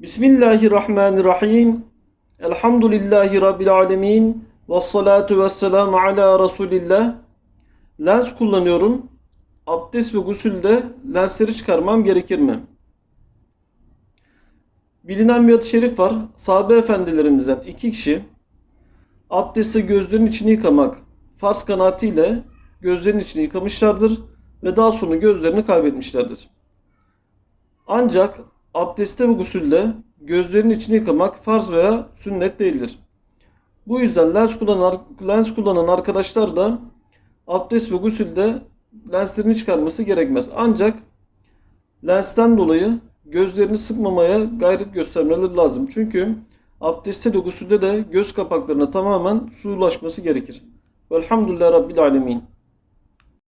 Bismillahirrahmanirrahim. Elhamdülillahi Rabbil alemin. Ve salatu ve selamu ala Resulillah. Lens kullanıyorum. Abdest ve gusülde lensleri çıkarmam gerekir mi? Bilinen bir hadis-i şerif var. Sahabe efendilerimizden iki kişi abdestte gözlerinin içini yıkamak farz kanaatiyle gözlerinin içini yıkamışlardır ve daha sonra gözlerini kaybetmişlerdir. Ancak abdestte ve gusülde gözlerinin içini yıkamak farz veya sünnet değildir. Bu yüzden lens kullanan, lens kullanan arkadaşlar da abdest ve gusülde lenslerini çıkarması gerekmez. Ancak lensten dolayı gözlerini sıkmamaya gayret göstermeleri lazım. Çünkü abdestte de gusülde de göz kapaklarına tamamen su ulaşması gerekir. Velhamdülillah Rabbil Alemin.